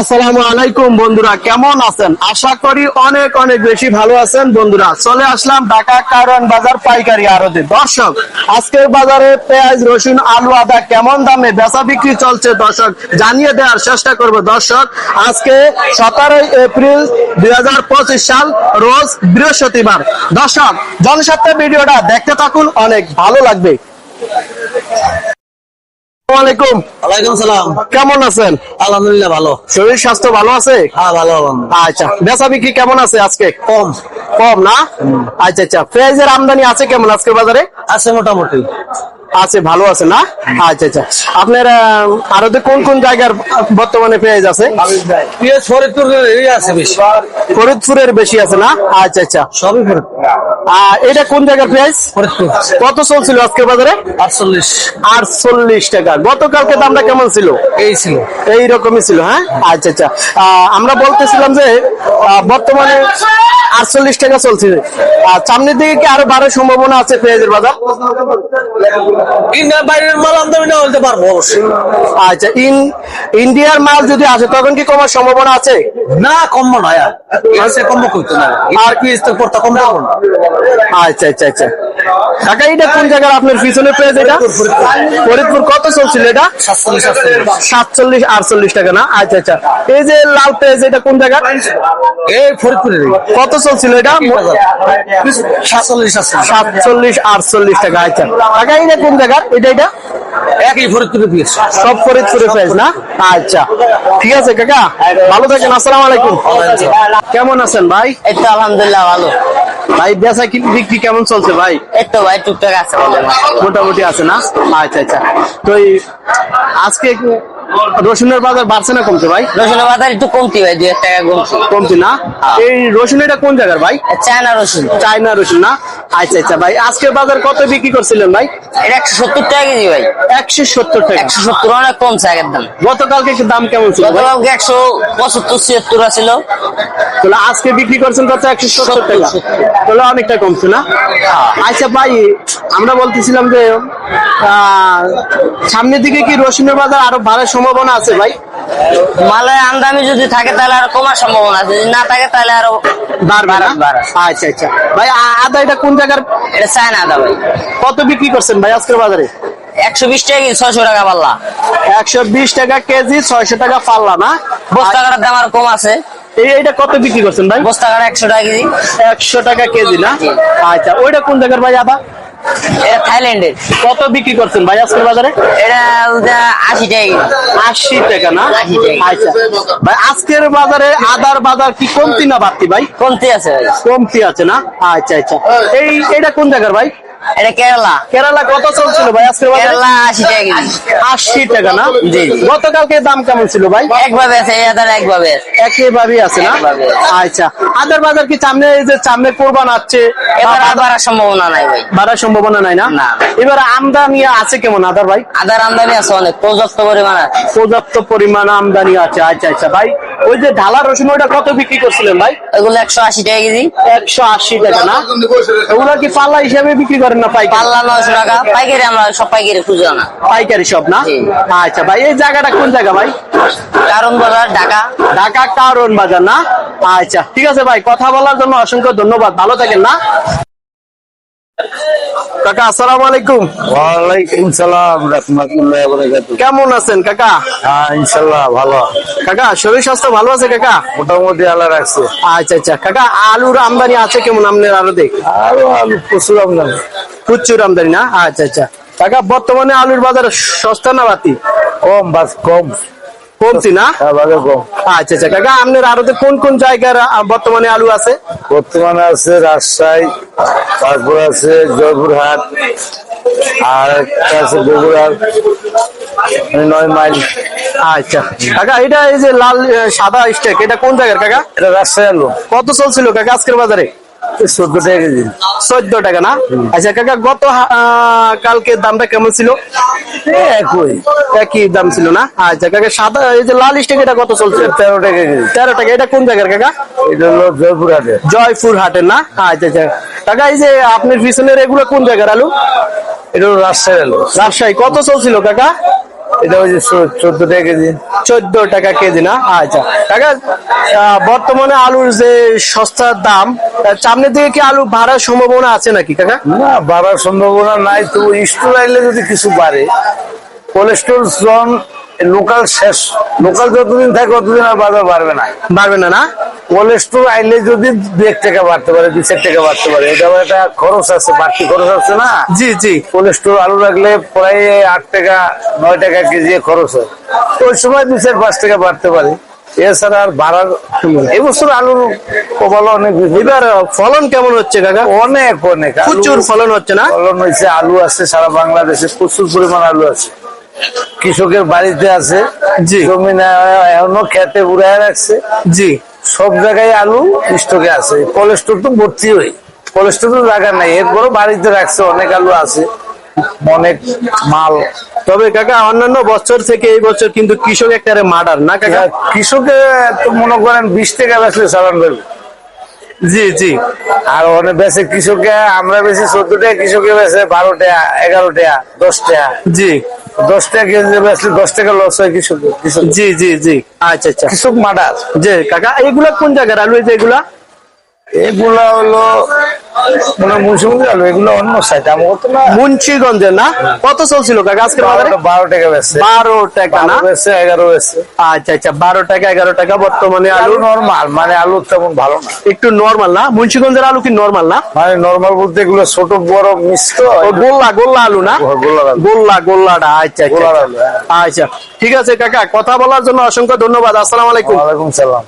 আসসালামু আলাইকুম বন্ধুরা, কেমন আছেন? আশা করি অনেক অনেক বেশি ভালো আছেন বন্ধুরা। চলে আসলাম ঢাকা কারণ বাজার পাইকারি আড়তে। দর্শক, আজকের বাজারে পেঁয়াজ, রসুন, আলু, আদা কেমন দামে বেচা বিক্রি চলছে? দর্শক, জানিয়ে দেওয়ার চেষ্টা করব। দর্শক, আজকে সতেরোই এপ্রিল দুই হাজার পঁচিশ সাল, রোজ বৃহস্পতিবার। দর্শক, জনস্বার্থে ভিডিওটা দেখতে থাকুন, অনেক ভালো লাগবে। আসসালামু আলাইকুম। ওয়ালাইকুম সালাম। কেমন আছেন? আলহামদুলিল্লাহ ভালো। শরীর স্বাস্থ্য ভালো আছে? হ্যাঁ ভালো আচ্ছা বেচা বিক্রি কেমন আছে আজকে? কম। কম না? আচ্ছা আচ্ছা। পেঁয়াজের আমদানি আছে কেমন আজকের বাজারে? আছে মোটামুটি। আছে ভালো আছে না? আচ্ছা আচ্ছা। আপনার আরতে কোন কোন জায়গার বর্তমানে পেঁয়াজ আছে? পেঁয়াজ ফরিদপুর আছে বেশি। ফরিদপুরের বেশি আছে না? আচ্ছা আচ্ছা। সবই ফরিদপুর। আহ, এটা কোন জায়গার পেঁয়াজ কত চলছিল আজকে বাজারে? আটচল্লিশ। আটচল্লিশ টাকা। গতকালকে দামটা কেমন ছিল? এই ছিল। এই রকমই ছিল হ্যাঁ? আচ্ছা আচ্ছা। আহ, আমরা বলতেছিলাম যে বর্তমানে আটচল্লিশ টাকা চলছে। আর সামনের দিকে কি আরও বাড়ার সম্ভাবনা আছে পেঁয়াজের বাজার? বাইরের মাল আমদানি না হতে পারব অবশ্যই। আচ্ছা ইন ইন্ডিয়ার মাল যদি আসে তখন কি কমার সম্ভাবনা আছে? না কম করতে না? আর কি ইস্তেক কম না। আচ্ছা আচ্ছা আচ্ছা। এটা কোন জায়গার আপনার পিছনে এটা? ফরিদপুর কত চলছিল এটা? সাতচল্লিশ আটচল্লিশ টাকা না? আচ্ছা আচ্ছা। এই যে লাল পেঁয়াজ এটা কোন জায়গা এই ফরিদপুরের কত চলছিল এটা? সাতচল্লিশ আটচল্লিশ টাকা আচ্ছা কাকা এটা কোন জায়গার এটা এটা? একই সব না? আচ্ছা। ঠিক আছে কাকা। ভালো থাকেন আসসালামু আলাইকুম। কেমন আছেন ভাই? আলহামদুলিল্লাহ ভালো। ভাই বেচা কি বিক্রি কেমন চলছে ভাই? ভাই টুকটাক আছে মোটামুটি আছে না? আচ্ছা আচ্ছা। তো আজকে রসুনের বাজার বাড়ছে না কমছে ভাই? রসুনের বাজার একটু কমতি ভাই দুই টাকা কমতি। কমছে না? এই রসুন এটা কোন জায়গার ভাই? চায়না রসুন। চায়না রসুন না? আচ্ছা আচ্ছা ভাই আজকের বাজার কত বিক্রি করছিলেন ভাই? এটা একশো সত্তর টাকা কেজি ভাই। একশো সত্তর টাকা। একশো সত্তর অনেক কমছে আগের দাম। গতকালকে একটু দাম কেমন ছিল গতকালকে একশো পঁচাত্তর ছিয়াত্তর ছিল তাহলে আজকে বিক্রি করছেন কত? একশো সত্তর টাকা। তাহলে অনেকটা কমছে না? আচ্ছা ভাই আমরা বলতেছিলাম যে সামনের দিকে কি রসুনের বাজার আরও বাড়ার সম্ভাবনা আছে ভাই? মালের আমদানি যদি থাকে তাহলে আরও কমার সম্ভাবনা আছে। যদি না থাকে তাহলে আরও। আচ্ছা আচ্ছা। ভাই আদা এটা কোন জায়গার? এটা চায়না আদা ভাই। কত বিক্রি করছেন ভাই আজকের বাজারে? একশো বিশ টাকা ছয়শো টাকা পাল্লা। একশো বিশ টাকা কেজি ছয়শো টাকা পাল্লা না? বস্তা দাম আর কম আছে। এইটা কত বিক্রি করছেন ভাই? বস্তা কাটা একশো টাকা কেজি। একশো টাকা কেজি না? আচ্ছা ওইটা কোন জায়গার ভাই আদা এটা থাইল্যান্ডের। কত বিক্রি করছেন ভাই আজকের বাজারে? এটা আশি টাকা আশি টাকা না। আচ্ছা। ভাই আজকের বাজারে আদার বাজার কি কমতি না বাড়তি ভাই? কমতি আছে কমতি আছে না? আচ্ছা আচ্ছা। এই এটা কোন জায়গার ভাই? এটা কেরালা। কেরালা কত চলছিল ভাই আজকের কেরালা আশি টাকা কেজি। আশি টাকা না? জি। গতকালকে দাম কেমন ছিল ভাই? একভাবে আছে এই আদার একভাবে একইভাবেই আছে না? আচ্ছা আদার বাজার কি সামনে এই যে সামনে কোরবান আছে এবার বাড়ার সম্ভাবনা নাই ভাই। বাড়ার সম্ভাবনা নাই না? না। এবার আমদানি আছে কেমন আদার ভাই? আদার আমদানি আছে অনেক পর্যাপ্ত পরিমাণ আছে। পর্যাপ্ত পরিমাণ আমদানি আছে। আচ্ছা আচ্ছা ভাই। ওই যে ঢালা রসুন ওইটা কত বিক্রি করছিলেন ভাই? ওগুলো একশো আশি টাকা কেজি। একশো আশি টাকা না? ওগুলা কি পাল্লা হিসাবে বিক্রি করেন না পাইকারি? পাল্লা নয়শো টাকা। পাইকারি আমরা সব পাইকারি খুঁজো না। পাইকারি সব না? আচ্ছা ভাই এই জায়গাটা কোন জায়গা ভাই? কারণ বাজার ঢাকা। ঢাকা কারণ বাজার না? আচ্ছা ঠিক আছে ভাই কথা বলার জন্য অসংখ্য ধন্যবাদ। ভালো থাকেন না? কাকা আসসালামু আলাইকুম। ওয়ালাইকুম সালাম রহমতুল্লাহ বরকাত কেমন আছেন কাকা? হ্যাঁ ইনশাল্লাহ ভালো। কাকা শরীর স্বাস্থ্য ভালো আছে কাকা? মোটামুটি আল্লাহ রাখছে। আচ্ছা আচ্ছা। কাকা আলুর আমদানি আছে কেমন আপনার আরও দেখ আরও আলু প্রচুর আমদানি। প্রচুর আমদানি না? আচ্ছা আচ্ছা। কাকা বর্তমানে আলুর বাজার সস্তা না বাতি? কম বাস কম। কমছি না? হ্যাঁ আচ্ছা আচ্ছা কাকা আপনার আরোতে কোন কোন জায়গার বর্তমানে আলু আছে? বর্তমানে আছে রাজশাহী তারপর আছে জয়পুরহাট আর একটা আছে বগুড়ার নয় মাইল। আচ্ছা কাকা এটা এই যে লাল সাদা স্টেক এটা কোন জায়গার কাকা? এটা রাজশাহী আলু। কত চলছিল কাকা আজকের বাজারে? চোদ্দ টাকা কেজি চোদ্দ টাকা না? আচ্ছা কাকা গত কালকে দামটা কেমন ছিল? একই। একই দাম ছিল না? আচ্ছা কাকা সাদা এই যে লাল স্টেক এটা কত চলছে? তেরো টাকা কেজি। তেরো টাকা এটা কোন জায়গার কাকা? এটা হলো জয়পুরহাটে জয়পুর হাটের না? আচ্ছা আচ্ছা। কাকা এই যে আপনার পিছনের এগুলো কোন জায়গার আলু? এটা হলো রাজশাহী আলু। রাজশাহী কত চলছিল কাকা? এটা হচ্ছে চোদ্দ টাকা কেজি। চোদ্দ টাকা কেজি না? আচ্ছা। বর্তমানে আলুর যে সস্তার দাম সামনের দিকে কি আলু বাড়ার সম্ভাবনা আছে নাকি কাকা? না বাড়ার সম্ভাবনা নাই। তো স্টোর আইলে যদি কিছু বাড়ে কোলেস্ট্রল জন লোকাল শেষ। লোকাল যতদিন থাকে ততদিন আর বাজার বাড়বে না। বাড়বে না না? কোলেস্ট্রল আইলে যদি দু এক টাকা বাড়তে পারে দু চার টাকা বাড়তে পারে এটা একটা খরচ আছে বাড়তি খরচ আছে না? জি জি। কোলেস্ট্রল আলু রাখলে প্রায় আট টাকা নয় টাকা কেজি খরচ হয়। ওই সময় দু চার পাঁচ টাকা বাড়তে পারে। এছাড়া আর বাড়ার এই বছর আলুর কপাল অনেক। এবার ফলন কেমন হচ্ছে কাকা? অনেক অনেক। প্রচুর ফলন হচ্ছে না? ফলন হয়েছে আলু আছে সারা বাংলাদেশে প্রচুর পরিমাণ আলু আছে। কৃষকের বাড়িতে আছে জমি না এখনও খেতে উড়ায় রাখছে। জি। সব জায়গায় আলু স্টকে আছে। কোলেস্টোর তো ভর্তি হই। কোলেস্টোর তো জায়গা নাই। এরপরও বাড়িতে রাখছে অনেক আলু আছে অনেক মাল। তবে কাকা অন্যান্য বছর থেকে এই বছর কিন্তু কৃষক একটা মার্ডার না কাকা? কৃষকে তো মনে করেন বিশ টাকা বেচলে চালান পারবে জি জি। আর অনেক বেচে কৃষকে আমরা বেশি চোদ্দ টাকা কৃষকে বেচে বারো টাকা এগারো টাকা দশ টাকা। জি। দশ টাকা কেজি বেচলে দশ টাকা লস হয় কিছু জি জি জি। আচ্ছা আচ্ছা। কৃষক মার্ডার। জি কাকা এগুলা কোন জায়গার আলু এগুলা? এগুলা হলো মানে মুন্সিপাল আলু এগুলো অন্য সাইড আমার তো না মুন্সিগঞ্জের না? কত চলছিল কাকা বাজারে? টাকা বেচছে। টাকা না? বেচছে এগারো বেচছে। আচ্ছা আচ্ছা টাকা টাকা বর্তমানে আলু। নর্মাল মানে আলু তেমন ভালো না। একটু নর্মাল না? মুন্সিগঞ্জের আলু কি নর্মাল না? মানে নর্মাল বলতে এগুলো ছোট বড় ও গোল্লা গোল্লা আলু না। গোল্লা গোল্লাটা আচ্ছা আচ্ছা। আলু, হ্যাঁ। আচ্ছা ঠিক আছে কাকা কথা বলার জন্য অসংখ্য ধন্যবাদ আসসালামু আলাইকুম। ওয়ালাইকুম সালাম।